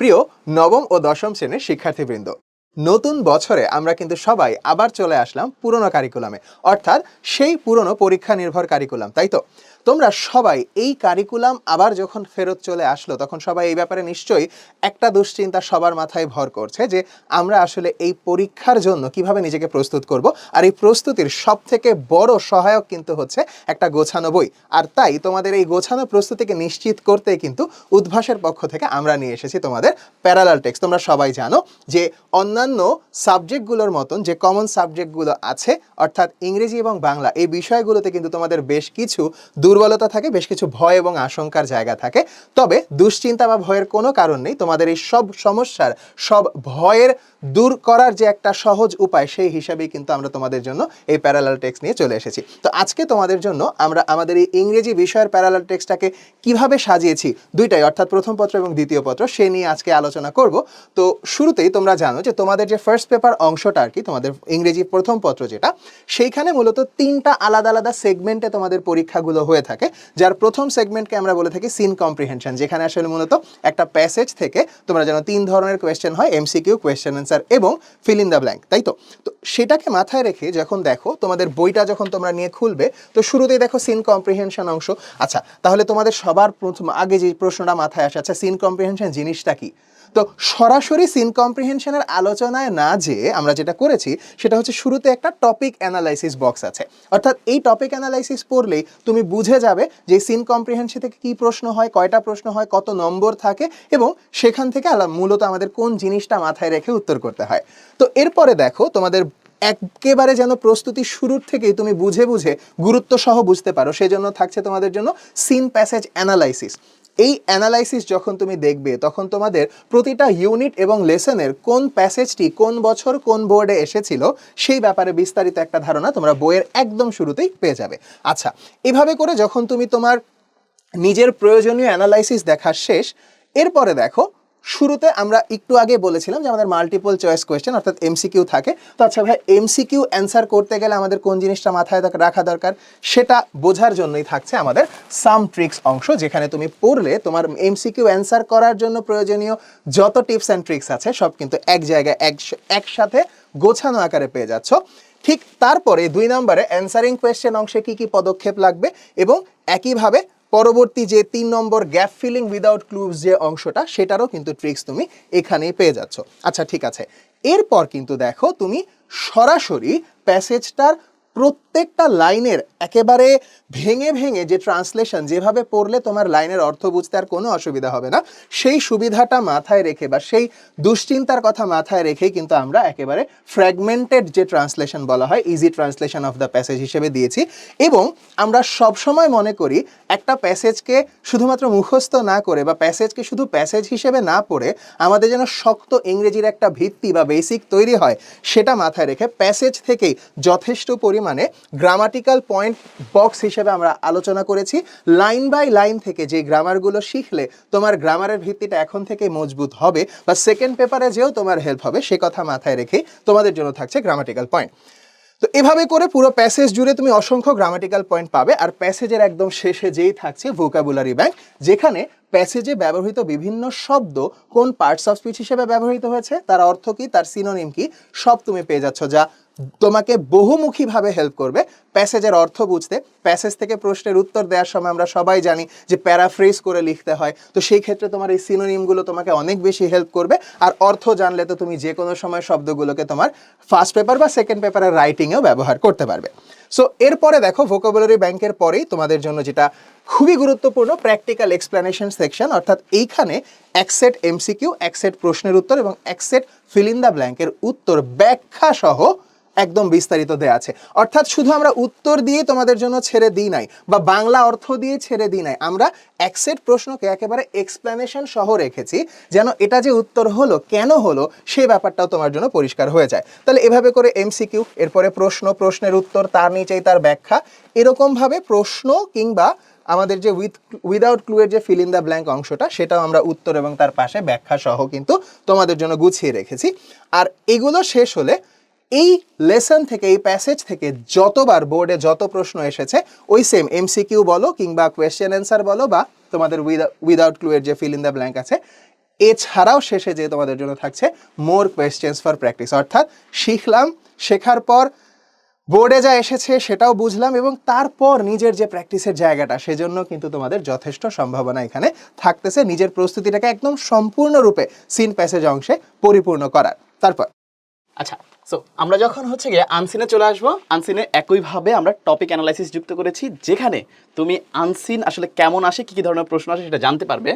প্রিয় নবম ও দশম শ্রেণির শিক্ষার্থীবৃন্দ, নতুন বছরে আমরা কিন্তু সবাই আবার চলে আসলাম পুরনো কারিকুলামে অর্থাৎ সেই পুরনো পরীক্ষা নির্ভর কারিকুলাম তাই তো? তোমরা সবাই এই কারিকুলাম আবার যখন ফেরত চলে আসলো, তখন সবাই এই ব্যাপারে নিশ্চয়ই একটা দুশ্চিন্তা সবার মাথায় ভর করছে যে আমরা আসলে এই পরীক্ষার জন্য কীভাবে নিজেকে প্রস্তুত করব। আর এই প্রস্তুতির সব থেকে বড় সহায়ক কিন্তু হচ্ছে একটা গোছানো বই। আর তাই তোমাদের এই গোছানো প্রস্তুতিকে নিশ্চিত করতে কিন্তু উদ্ভাসের পক্ষ থেকে আমরা নিয়ে এসেছি তোমাদের প্যারালাল টেক্সট তোমরা সবাই জানো যে অন্যান্য সাবজেক্টগুলোর মতন যে কমন সাবজেক্টগুলো আছে, অর্থাৎ ইংরেজি এবং বাংলা, এই বিষয়গুলোতে কিন্তু তোমাদের বেশ কিছু দুর্বলতা থাকে, বেশ কিছু ভয় এবং আশঙ্কার জায়গা থাকে। তবে দুশ্চিন্তা বা ভয়ের কোনো কারণ নেই। তোমাদের এই সব সমস্যার, সব ভয়ের দূর করার যে একটা সহজ উপায়, সেই হিসাবেই কিন্তু আমরা তোমাদের জন্য এই প্যারালাল টেক্সট নিয়ে চলে এসেছি। তো আজকে তোমাদের জন্য আমরা আমাদের এই ইংরেজি বিষয়ের প্যারালাল টেক্সটটাকে কীভাবে সাজিয়েছি, দুইটাই, অর্থাৎ প্রথম পত্র এবং দ্বিতীয় পত্র, সে নিয়ে আজকে আলোচনা করব। তো শুরুতেই তোমরা জানো যে তোমাদের যে ফার্স্ট পেপার অংশটা আর কি, তোমাদের ইংরেজি প্রথম পত্র যেটা, সেইখানে মূলত তিনটা আলাদা আলাদা সেগমেন্টে তোমাদের পরীক্ষাগুলো হয়ে থাকে, যার প্রথম সেগমেন্টকে আমরা বলে থাকি সিন কম্প্রিহেনশন যেখানে আসলে মূলত একটা প্যাসেজ থেকে তোমরা জানো তিন ধরনের কোয়েশ্চেন হয় এমসিকিউ কোয়েশ্চেন অ্যান্সার এবং ফিল ইন দ্য ব্ল্যাঙ্ক তাই তো? তো সেটাকে মাথায় রেখে যখন দেখো, তোমাদের বইটা যখন তোমরা নিয়ে খুলবে, তো শুরুতেই দেখো সিন কম্প্রিহেনশন অংশ। আচ্ছা তাহলে তোমাদের সবার প্রথম, আগে যে প্রশ্নটা মাথায় আসে আচ্ছা সিন কম্প্রিহেনশন জিনিসটা কি? তো সরাসরি সিন কম্প্রিহেনশনের আলোচনায় না যে আমরা যেটা করেছি, সেটা হচ্ছে শুরুতে একটা টপিক অ্যানালাইসিস বক্স আছে। অর্থাৎ এই টপিক অ্যানালাইসিস পড়লেই তুমি বুঝে যাবে যে সিন কম্প্রিহেনশন থেকে কী প্রশ্ন হয়, কয়টা প্রশ্ন হয়, কত নম্বর থাকে এবং সেখান থেকে মূলত আমাদের কোন জিনিসটা মাথায় রেখে উত্তর করতে হয়। তো এরপরে দেখো, তোমাদের একেবারে যেন প্রস্তুতি শুরুর থেকেই তুমি বুঝে বুঝে গুরুত্ব সহ বুঝতে পারো, সেজন্য থাকছে তোমাদের জন্য সিন প্যাসেজ অ্যানালাইসিস এই অ্যানালাইসিস যখন তুমি দেখবে, তখন তোমাদের প্রতিটা ইউনিট এবং লেসনের কোন প্যাসেজটি কোন বছর কোন বোর্ডে এসেছিল, সেই ব্যাপারে বিস্তারিত একটা ধারণা তোমরা বইয়ের একদম শুরুতেই পেয়ে যাবে। আচ্ছা এভাবে করে যখন তুমি তোমার নিজের প্রয়োজনীয় অ্যানালাইসিস দেখার শেষ, এরপরে দেখো শুরুতে আমরা একটু আগে বলেছিলাম যে আমাদের মাল্টিপল চয়েস কোয়েশ্চেন অর্থাৎ এমসিকিউ থাকে। তো আচ্ছা ভাই এমসিকিউ অ্যান্সার করতে গেলে আমাদের কোন জিনিসটা মাথায় রাখা দরকার? সেটা বোঝার জন্যই থাকছে আমাদের সাম ট্রিক্স অংশ, যেখানে তুমি পড়লে তোমার এমসিকিউ অ্যান্সার করার জন্য প্রয়োজনীয় যত টিপস অ্যান্ড ট্রিক্স আছে, সব কিন্তু এক জায়গায় এক একসাথে গোছানো আকারে পেয়ে যাচ্ছ। ঠিক তারপরে দুই নম্বরে অ্যান্সারিং কোয়েশ্চেন অংশে কি কি পদক্ষেপ লাগবে এবং একইভাবে পরবর্তী যে তিন নম্বর গ্যাপ ফিলিং উইদাউট ক্লুজ যে অংশটা, সেটারও কিন্তু ট্রিক্স তুমি এখানেই পেয়ে যাচ্ছ। আচ্ছা ঠিক আছে। এরপর কিন্তু দেখো তুমি সরাসরি প্যাসেজটার প্রত্যেকটা লাইনের একেবারে ভেঙে ভেঙে যে ট্রান্সলেশন, যেভাবে পড়লে তোমার লাইনের অর্থ বুঝতে আর কোনো অসুবিধা হবে না, সেই সুবিধাটা মাথায় রেখে বা সেই দুশ্চিন্তার কথা মাথায় রেখেই কিন্তু আমরা একেবারে ফ্র্যাগমেন্টেড যে ট্রান্সলেশন বলা হয় easy translation of the passage হিসেবে দিয়েছি। এবং আমরা সবসময় মনে করি একটা প্যাসেজকে শুধুমাত্র মুখস্থ না করে বা প্যাসেজকে শুধু প্যাসেজ হিসেবে না পড়ে আমাদের যেন শক্ত ইংরেজির একটা ভিত্তি বা বেসিক তৈরি হয়, সেটা মাথায় রেখে প্যাসেজ থেকেই যথেষ্ট পরিমাণে গ্রামাটিক্যাল পয়েন্ট বক্স হিসেবে আমরা আলোচনা করেছি। লাইন বাই লাইন থেকে যে গ্রামারগুলো শিখলে তোমার গ্রামারের ভিত্তিটা এখন থেকে মজবুত হবে বা সেকেন্ড পেপারে যেও তোমার হেল্প হবে, সে কথা মাথায় রেখে তোমাদের জন্য থাকছে গ্রামাটিক্যাল পয়েন্ট তো এভাবে করে পুরো প্যাসেজ জুড়ে তুমি অসংখ্য গ্রামাটিক্যাল পয়েন্ট পাবে আর প্যাসেজের একদম শেষে যেই থাকছে ভোকাবুলারি ব্যাংক যেখানে প্যাসেজে ব্যবহৃত বিভিন্ন শব্দ কোন পার্টস অফ স্পিচ হিসেবে ব্যবহৃত হয়েছে, তার অর্থ কি, তার সিনোনিম কি, সব তুমি পেয়ে যাচ্ছ যা তোমাকে বহুমুখীভাবে হেল্প করবে। প্যাসেজের অর্থ বুঝতে প্যাসেজ থেকে প্রশ্নের উত্তর দেওয়ার সময় আমরা সবাই জানি যে প্যারাফ্রেজ করে লিখতে হয়। তো সেই ক্ষেত্রে তোমার এই সিনোনিমগুলো তোমাকে অনেক বেশি হেল্প করবে। আর অর্থ জানলে তো তুমি যে কোনো সময় শব্দগুলোকে তোমার ফার্স্ট পেপার বা সেকেন্ড পেপারের রাইটিংয়েও ব্যবহার করতে পারবে। সো এরপরে দেখো ভোকাবুলারি ব্যাংকের পরেই তোমাদের জন্য যেটা খুবই গুরুত্বপূর্ণ প্র্যাকটিক্যাল এক্সপ্লেনেশন সেকশন অর্থাৎ এইখানে এক সেট এমসিকিউ এক সেট প্রশ্নের উত্তর এবং এক সেট ফিল ইন দ্য ব্ল্যাঙ্কের উত্তর ব্যাখ্যা সহ একদম বিস্তারিত দেয়া আছে। অর্থাৎ শুধু আমরা উত্তর দিয়ে তোমাদের জন্য ছেড়ে দিই নাই, বা বাংলা অর্থ দিয়ে ছেড়ে দিই নাই, আমরা এক সেট প্রশ্নকে একেবারে এক্সপ্লেনেশন সহ রেখেছি, যেন এটা যে উত্তর হলো, কেন হলো সেই ব্যাপারটাও তোমার জন্য পরিষ্কার হয়ে যায়। তাহলে এভাবে করে এমসিকিউ এরপরে প্রশ্ন, প্রশ্নের উত্তর, তার নিচেই তার ব্যাখ্যা, এরকমভাবে প্রশ্ন কিংবা আমাদের যে উইথ উইদাউট ক্লুয়ের যে ফিল ইন দ্য ব্ল্যাঙ্ক অংশটা, সেটাও আমরা উত্তর এবং তার পাশে ব্যাখ্যা সহ কিন্তু তোমাদের জন্য গুছিয়ে রেখেছি। আর এগুলো শেষ হলে এই লেসন থেকে, এই প্যাসেজ থেকে যতবার বোর্ডে যত প্রশ্ন এসেছে, ওই সেম এমসিকিউ বলো কিংবা কোয়েশ্চেন অ্যান্সার বলো বা তোমাদের উইদাউট ক্লুয়ের যে ফিল ইন দ্য ব্ল্যাঙ্ক আছে, এছাড়াও শেষে যে তোমাদের জন্য থাকছে মোর কোয়েশ্চেন্স ফর প্র্যাকটিস অর্থাৎ শিখলাম, শেখার পর বোর্ডে যা এসেছে সেটাও বুঝলাম এবং তারপর নিজের যে প্র্যাকটিসের জায়গাটা, সেজন্য কিন্তু তোমাদের যথেষ্ট সম্ভাবনা এখানে থাকতেছে নিজের প্রস্তুতিটাকে একদম সম্পূর্ণরূপে সিন প্যাসেজ অংশে পরিপূর্ণ করার। তারপর। আচ্ছা সো আমরা যখন হচ্ছে গিয়ে আনসিনে চলে আসব আনসিনে একইভাবে আমরা টপিক অ্যানালাইসিস যুক্ত করেছি, যেখানে তুমি আনসিন আসলে কেমন আসে, কী কী ধরনের প্রশ্ন আসে সেটা জানতে পারবে।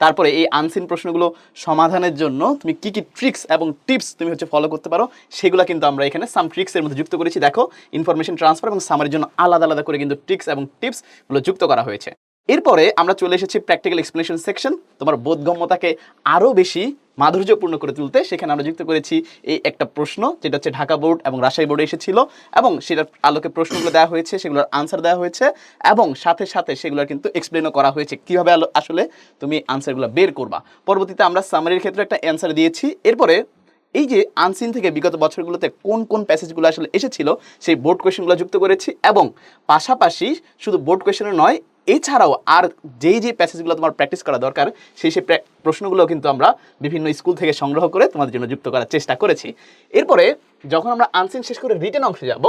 তারপরে এই আনসিন প্রশ্নগুলো সমাধানের জন্য তুমি কী কী ট্রিক্স এবং টিপস তুমি হচ্ছে ফলো করতে পারো, সেগুলো কিন্তু আমরা এখানে সাম ট্রিক্সের মধ্যে যুক্ত করেছি। দেখো ইনফরমেশন ট্রান্সফার এবং সামারির জন্য আলাদা আলাদা করে কিন্তু ট্রিক্স এবং টিপসগুলো যুক্ত করা হয়েছে। এরপরে আমরা চলে এসেছি প্র্যাকটিক্যাল এক্সপ্লেনেশন সেকশন তোমার বোধগম্যতাকে আরও বেশি মাধুর্যপূর্ণ করে তুলতে। সেখানে আমরা যুক্ত করেছি এই একটা প্রশ্ন, যেটা হচ্ছে ঢাকা বোর্ড এবং রাজশাহী বোর্ডে এসেছিল এবং সেটার আলোকে প্রশ্নগুলো দেওয়া হয়েছে, সেগুলোর আনসার দেওয়া হয়েছে এবং সাথে সাথে সেগুলোর কিন্তু এক্সপ্লেনও করা হয়েছে। কীভাবে আসলে তুমি আনসারগুলো বের করবা? পরবর্তীতে আমরা সামারির ক্ষেত্রে একটা অ্যান্সার দিয়েছি। এরপরে এই যে আনসিন থেকে বিগত বছরগুলোতে কোন কোন প্যাসেজগুলো আসলে এসেছিল, সেই বোর্ড কোয়েশনগুলো যুক্ত করেছি এবং পাশাপাশি শুধু বোর্ড কোয়েশনে নয় এছাড়াও আর যেই যে প্যাসেজগুলো তোমার প্র্যাকটিস করা দরকার, সেই সেই প্রশ্নগুলো কিন্তু আমরা বিভিন্ন স্কুল থেকে সংগ্রহ করে তোমাদের জন্য যুক্ত করার চেষ্টা করেছি। এরপরে যখন আমরা আনসিন শেষ করে রিটেন অংশে যাব,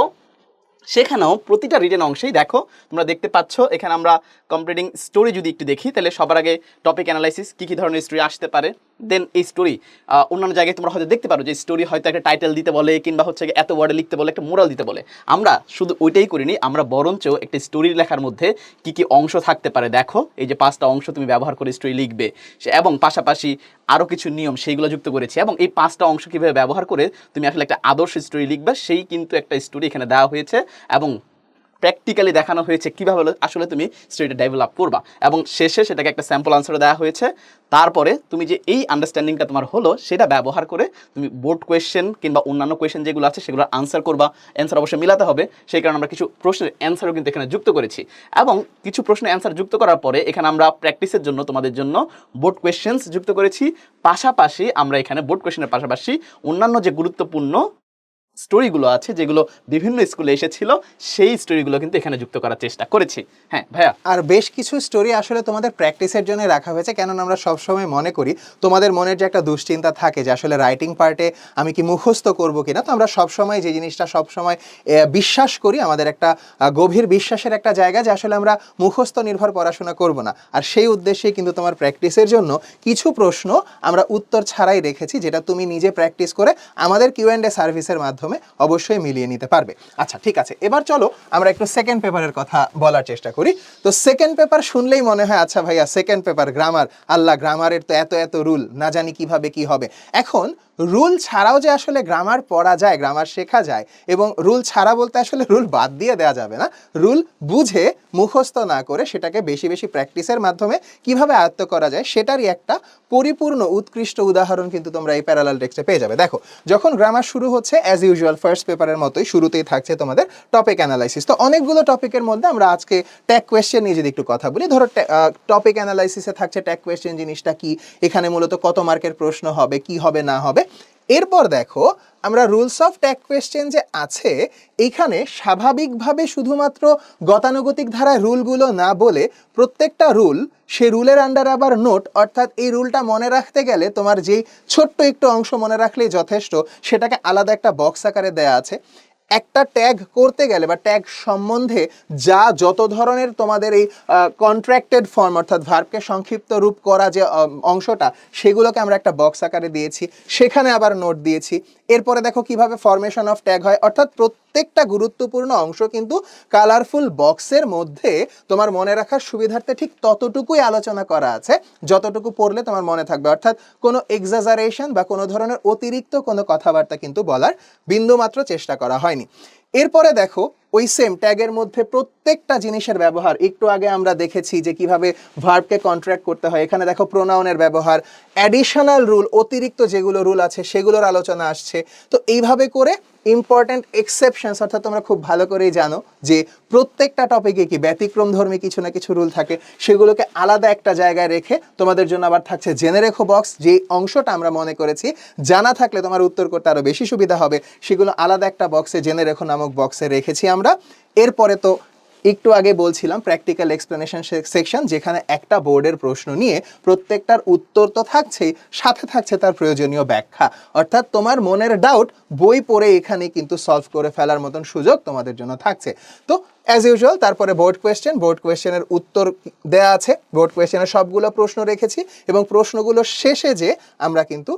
সেখানেও প্রতিটা রিটেন অংশেই দেখো, তোমরা দেখতে পাচ্ছ, এখানে আমরা কমপ্লিটিং স্টোরি যদি একটু দেখি, তাহলে সবার আগে টপিক অ্যানালাইসিস কী কী ধরনের স্টোরি আসতে পারে দেন এই স্টোরি অন্যান্য জায়গায় তোমরা হয়তো দেখতে পারো যে স্টোরি হয়তো একটা টাইটেল দিতে বলে কিংবা হচ্ছে এত ওয়ার্ডে লিখতে বলে, একটা মোরাল দিতে বলে। আমরা শুধু ওইটাই করিনি, আমরা বরঞ্চ একটা স্টোরি লেখার মধ্যে কি কি অংশ থাকতে পারে দেখো, এই যে পাঁচটা অংশ তুমি ব্যবহার করে স্টোরি লিখবে। এবং পাশাপাশি আরও কিছু নিয়ম সেইগুলো যুক্ত করেছি এবং এই পাঁচটা অংশ কীভাবে ব্যবহার করে তুমি আসলে একটা আদর্শ স্টোরি লিখবে, সেই কিন্তু একটা স্টোরি এখানে দেওয়া হয়েছে এবং প্র্যাকটিক্যালি দেখানো হয়েছে কীভাবে আসলে তুমি স্টোরিটা ডেভেলপ করবা। এবং শেষে সেটাকে একটা স্যাম্পল আনসার দেওয়া হয়েছে। তারপরে তুমি যে এই আন্ডারস্ট্যান্ডিংটা তোমার হলো, সেটা ব্যবহার করে তুমি বোর্ড কোয়েশ্চেন কিংবা অন্যান্য কোয়েশ্চেন যেগুলো আছে সেগুলো আনসার করবা। অ্যান্সার অবশ্যই মিলাতে হবে। সেই কারণে আমরা কিছু প্রশ্নের অ্যান্সারও কিন্তু এখানে যুক্ত করেছি। এবং কিছু প্রশ্নের অ্যান্সার যুক্ত করার পরে এখানে আমরা প্র্যাকটিসের জন্য তোমাদের জন্য বোর্ড কোয়েশ্চেন্স যুক্ত করেছি। পাশাপাশি আমরা এখানে বোর্ড কোয়েশ্চেনের পাশাপাশি অন্যান্য যে গুরুত্বপূর্ণ স্টোরিগুলো আছে যেগুলো বিভিন্ন স্কুলে এসেছিল, সেই স্টোরিগুলো কিন্তু এখানে যুক্ত করার চেষ্টা করেছি। হ্যাঁ ভাইয়া? আর বেশ কিছু স্টোরি আসলে তোমাদের প্র্যাকটিসের জন্য রাখা হয়েছে, কেননা আমরা সবসময় মনে করি তোমাদের মনের যে একটা দুশ্চিন্তা থাকে যে আসলে রাইটিং পার্টে আমি কি মুখস্থ করব কিনা, তো আমরা সবসময় যে জিনিসটা সবসময় বিশ্বাস করি, আমাদের একটা গভীর বিশ্বাসের একটা জায়গা যে আসলে আমরা মুখস্থ নির্ভর পড়াশোনা করব না। আর সেই উদ্দেশ্যেই কিন্তু তোমার প্র্যাকটিসের জন্য কিছু প্রশ্ন আমরা উত্তর ছাড়াই রেখেছি, যেটা তুমি নিজে প্র্যাকটিস করে আমাদের কিউ অ্যান্ড এ সার্ভিসের মাধ্যমে অবশ্যই মিলিয়ে নিতে পারবে। আচ্ছা ঠিক আছে, এবার চলো আমরা একটু সেকেন্ড পেপারের কথা বলার চেষ্টা করি। তো সেকেন্ড পেপার শুনলেই মনে হয় আচ্ছা ভাইয়া সেকেন্ড পেপার গ্রামার আল্লাহ গ্রামারের তো এত এত রুল না জানি কীভাবে কি হবে। এখন রুল ছাড়াও যে আসলে গ্রামার পড়া যায় গ্রামার শেখা যায়, এবং রুল ছাড়া বলতে আসলে রুল বাদ দিয়ে দেওয়া যাবে না রুল বুঝে মুখস্থ না করে সেটাকে বেশি বেশি প্র্যাকটিসের মাধ্যমে কীভাবে আয়ত্ত করা যায়, সেটারই একটা পরিপূর্ণ, উৎকৃষ্ট উদাহরণ কিন্তু তোমরা এই প্যারালাল টেক্সটে পেয়ে যাবে। দেখো, যখন গ্রামার শুরু হচ্ছে অ্যাজ ইউজুয়াল ফার্স্ট পেপারের মতোই শুরুতেই থাকছে তোমাদের টপিক অ্যানালাইসিস তো অনেকগুলো টপিকের মধ্যে আমরা আজকে ট্যাগ কোয়েশ্চেন নিয়ে যদি একটু কথা বলি, ধরো টপিক অ্যানালাইসিসে থাকছে ট্যাগ কোয়েশ্চেন জিনিসটা কি? এখানে মূলত কত মার্কের প্রশ্ন হবে, কি হবে, না হবে? এরপর দেখো আমরা রুলস অফ ট্যাগ কোয়েশ্চেন যে আছে এখানে স্বাভাবিকভাবে শুধুমাত্র গতানুগতিক ধারায় রুলগুলো না বলে প্রত্যেকটা রুল সে রুলের আন্ডার আবার নোট অর্থাৎ এই রুলটা মনে রাখতে গেলে তোমার যেই ছোট্ট একটু অংশ মনে রাখলেই যথেষ্ট, সেটাকে আলাদা একটা বক্স আকারে দেয়া আছে। একটা ট্যাগ করতে গেলে বা ট্যাগ সম্বন্ধে যা যত ধরনের তোমাদের এই কন্ট্রাক্টেড ফর্ম অর্থাৎ ভার্বকে সংক্ষিপ্ত রূপ করা যে অংশটা, সেগুলোকে আমরা একটা বক্স আকারে দিয়েছি। সেখানে আবার নোট দিয়েছি। এরপরে দেখো কীভাবে ফরমেশন অফ ট্যাগ হয়। অর্থাৎ প্রত্যেকটা গুরুত্বপূর্ণ অংশ কিন্তু কালারফুল বক্সের মধ্যে তোমার মনে রাখার সুবিধার্থে ঠিক ততটুকুই আলোচনা করা আছে, যতটুকু পড়লে তোমার মনে থাকবে। অর্থাৎ কোনো এক্সাজারেশন বা কোনো ধরনের অতিরিক্ত কোনো কথাবার্তা কিন্তু বলার বিন্দুমাত্র চেষ্টা করা হয়নি। এরপরে দেখো ওই সেম ট্যাগের মধ্যে প্রত্যেকটা জিনিসের ব্যবহার। একটু আগে আমরা দেখেছি যে কীভাবে ভার্বকে কন্ট্রাক্ট করতে হয়। এখানে দেখো প্রোনাউনের ব্যবহার অ্যাডিশনাল রুল অতিরিক্ত যেগুলো রুল আছে সেগুলোর আলোচনা আসছে। তো এইভাবে করে ইম্পর্ট্যান্ট এক্সেপশনস অর্থাৎ তোমরা খুব ভালো করেই জানো যে প্রত্যেকটা টপিকে কি ব্যতিক্রম ধর্মী কিছু না কিছু রুল থাকে, সেগুলোকে আলাদা একটা জায়গায় রেখে তোমাদের জন্য আবার থাকছে জেনে রেখো বক্স যে অংশটা আমরা মনে করেছি, জানা থাকলে তোমার উত্তর করতে আরও বেশি সুবিধা হবে। সেগুলো আলাদা একটা বক্সে জেনে রেখো নামক বক্সে রেখেছি আমরা। এরপরে তো একটু আগে বলছিলাম প্র্যাকটিক্যাল এক্সপ্লেনেশন সেকশন যেখানে একটা বোর্ডের প্রশ্ন নিয়ে প্রত্যেকটার উত্তর তো থাকছেই, সাথে থাকছে তার প্রয়োজনীয় ব্যাখ্যা। অর্থাৎ তোমার মনের ডাউট বই পড়ে এখানে কিন্তু সলভ করে ফেলার মতন সুযোগ তোমাদের জন্য থাকছে। তো অ্যাজ ইউজুয়াল তারপরে বোর্ড কোয়েশ্চেন বোর্ড কোয়েশ্চেনের উত্তর দেয়া আছে। বোর্ড কোয়েশ্চেনের সবগুলো প্রশ্ন রেখেছি এবং প্রশ্নগুলো শেষে যে আমরা কিন্তু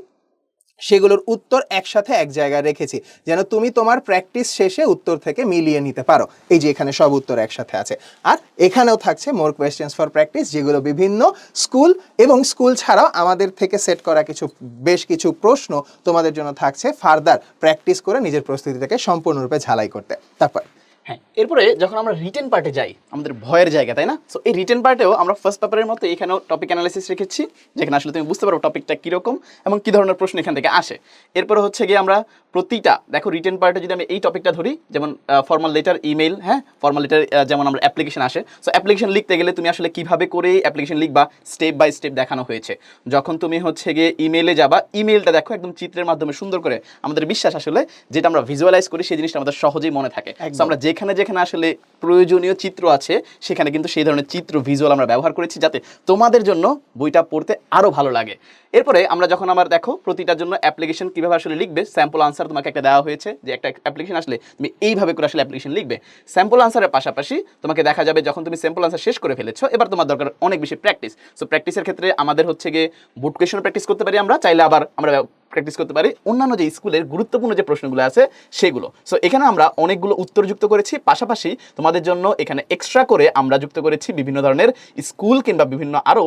সেগুলোর উত্তর একসাথে এক জায়গায় রেখেছি, যেন তুমি তোমার প্র্যাকটিস শেষে উত্তর থেকে মিলিয়ে নিতে পারো। এই যে এখানে সব উত্তর একসাথে আছে। আর এখানেও থাকছে মোর কোয়েশ্চেন্স ফর প্র্যাকটিস যেগুলো বিভিন্ন স্কুল এবং স্কুল ছাড়াও আমাদের থেকে সেট করা কিছু, বেশ কিছু প্রশ্ন তোমাদের জন্য থাকছে ফার্দার প্র্যাকটিস করে নিজের প্রস্তুতিটাকে সম্পূর্ণরূপে ঝালাই করতে। তারপর। হ্যাঁ এরপরে যখন আমরা রিটেন পার্টে যাই আমাদের ভয়ের জায়গা তাই না? সো এই রিটেন পার্টেও আমরা ফার্স্ট পেপারের মতো এখানেও টপিক অ্যানালাইসিস রেখেছি যেখানে আসলে তুমি বুঝতে পারো টপিকটা কীরকম এবং কী ধরনের প্রশ্ন এখান থেকে আসে। এরপরে হচ্ছে গিয়ে আমরা প্রতিটা দেখো রিটেন পার্টে যদি আমি এই টপিকটা ধরি যেমন ফর্মাল লেটার ইমেল হ্যাঁ? ফর্মাল লেটার যেমন আমরা অ্যাপ্লিকেশন আসে। সো অ্যাপ্লিকেশন লিখতে গেলে তুমি আসলে কীভাবে করে অ্যাপ্লিকেশন লিখবা স্টেপ বাই স্টেপ দেখানো হয়েছে। যখন তুমি হচ্ছে গিয়ে ইমেলে যাবা ইমেলটা দেখো একদম চিত্রের মাধ্যমে সুন্দর করে আমাদের বিশ্বাস আসলে যেটা আমরা ভিজুয়ালাইজ করি সেই জিনিসটা আমাদের সহজেই মনে থাকে। আমরা যেখানে যেখানে আসলে প্রয়োজনীয় চিত্র আছে, সেখানে কিন্তু সেই ধরনের চিত্র ভিজুয়াল আমরা ব্যবহার করেছি যাতে তোমাদের জন্য বইটা পড়তে আরও ভালো লাগে। এরপরে আমরা যখন আবার দেখো প্রতিটার জন্য অ্যাপ্লিকেশন কীভাবে আসলে লিখবে স্যাম্পল আনসার তোমাকে একটা দেওয়া হয়েছে যে একটা অ্যাপ্লিকেশন আসলে তুমি এইভাবে করে আসলে অ্যাপ্লিকেশন লিখবে। স্যাম্পল আনসারের পাশাপাশি তোমাকে দেখা যাবে যখন তুমি স্যাম্পল আনসার শেষ করে ফেলেছো, এবার তোমার দরকার অনেক বেশি প্র্যাকটিস সো প্র্যাকটিসের ক্ষেত্রে আমাদের হচ্ছে গিয়ে বুট কোয়েশন প্র্যাকটিস করতে পারি আমরা, চাইলে আবার আমরা প্র্যাকটিস করতে পারি। অন্যান্য যে স্কুলের গুরুত্বপূর্ণ যে প্রশ্নগুলো আছে, সেগুলো। সো এখানে আমরা অনেকগুলো উত্তর যুক্ত করেছি। পাশাপাশি তোমাদের জন্য এখানে এক্সট্রা করে আমরা যুক্ত করেছি বিভিন্ন ধরনের স্কুল কিংবা বিভিন্ন আরও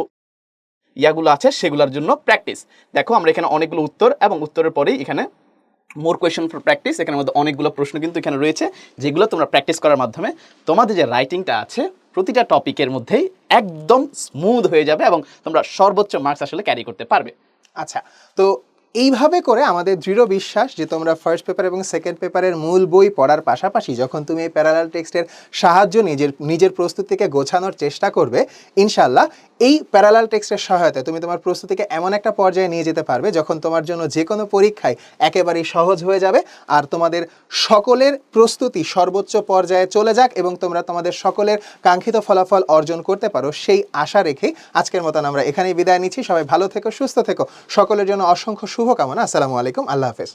ইয়াগুলো আছে, সেগুলোর জন্য প্র্যাকটিস দেখো, আমরা এখানে অনেকগুলো উত্তর এবং উত্তরের পরেই এখানে মোর কোয়েশন ফর প্র্যাকটিস এখানের মধ্যে অনেকগুলো প্রশ্ন কিন্তু এখানে রয়েছে, যেগুলো তোমরা প্র্যাকটিস করার মাধ্যমে তোমাদের যে রাইটিংটা আছে, প্রতিটা টপিকের মধ্যেই একদম স্মুথ হয়ে যাবে এবং তোমরা সর্বোচ্চ মার্কস আসলে ক্যারি করতে পারবে। আচ্ছা তো এইভাবে করে আমাদের দৃঢ় বিশ্বাস যে তোমরা ফার্স্ট পেপার এবং সেকেন্ড পেপারের মূল বই পড়ার পাশাপাশি যখন তুমি এই প্যারালাল টেক্সটের সাহায্য নিজের নিজের প্রস্তুতিকে গোছানোর চেষ্টা করবে ইনশাল্লাহ এই প্যারালাল টেক্সটের সহায়তায় তুমি তোমার প্রস্তুতিকে এমন একটা পর্যায়ে নিয়ে যেতে পারবে যখন তোমার জন্য যে কোনো পরীক্ষায় একেবারেই সহজ হয়ে যাবে আর তোমাদের সকলের প্রস্তুতি সর্বোচ্চ পর্যায়ে চলে যাক এবং তোমরা তোমাদের সকলের কাঙ্ক্ষিত ফলাফল অর্জন করতে পারো সেই আশা রেখেই আজকের মতন আমরা এখানেই বিদায় নিচ্ছি। সবাই ভালো থেকো, সুস্থ থেকো। সকলের জন্য অসংখ্য শুভকামনা। আসসালামু আলাইকুম। আল্লাহ হাফেজ।